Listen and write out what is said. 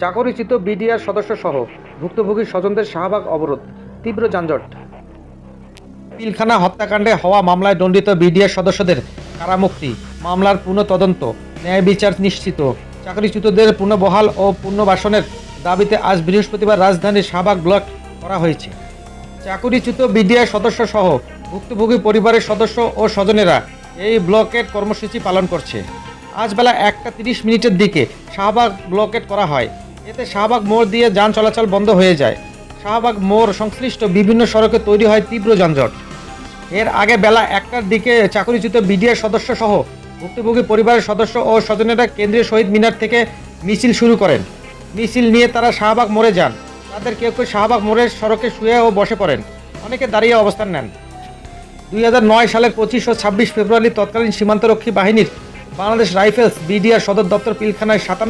চাকরিচ্যুত বিডিআর সদস্য সহ ভুক্তভোগী স্বজনদের শাহবাগ অবরোধ, তীব্র যানজট। পিলখানা হত্যাকাণ্ডে হওয়া মামলায় দণ্ডিত বিডিআর সদস্যদের কারামুক্তি, মামলার পুনঃ তদন্ত ন্যায় বিচার নিশ্চিত। চাকরিচ্যুতদের পুনঃবহাল ও পুনর্বাসনের দাবিতে আজ বৃহস্পতিবার রাজধানীর শাহবাগ ব্লক করা হয়েছে। চাকুরিচ্যুত বিডিআর সদস্য সহ ভুক্তভোগী পরিবারের সদস্য ও স্বজনেরা এই ব্লকের কর্মসূচি পালন করছে। আজ বেলা একটা তিরিশ মিনিটের দিকে শাহবাগ ব্লকেট করা হয়। এতে শাহবাগ মোড় দিয়ে যান চলাচল বন্ধ হয়ে যায়। শাহবাগ মোড় সংশ্লিষ্ট বিভিন্ন সড়কে তৈরি হয় তীব্র যানজট। এর আগে বেলা একটার দিকে চাকরিচ্যুত বিডিআর সদস্য সহ ভুক্তভোগী পরিবারের সদস্য ও স্বজনেরা কেন্দ্রীয় শহীদ মিনার থেকে মিছিল শুরু করেন। মিছিল নিয়ে তারা শাহবাগ মোড়ে যান। তাদের কেউ কেউ শাহবাগ মোড়ের সড়কে শুয়ে ও বসে পড়েন। অনেকে দাঁড়িয়ে অবস্থান নেন। দুই হাজার নয় সালের পঁচিশ ও ছাব্বিশ ফেব্রুয়ারি তৎকালীন সীমান্তরক্ষী বাহিনীর বাংলাদেশ রাইফেলস বিডিআর সদর দপ্তর পিলখানায় সাতান্ন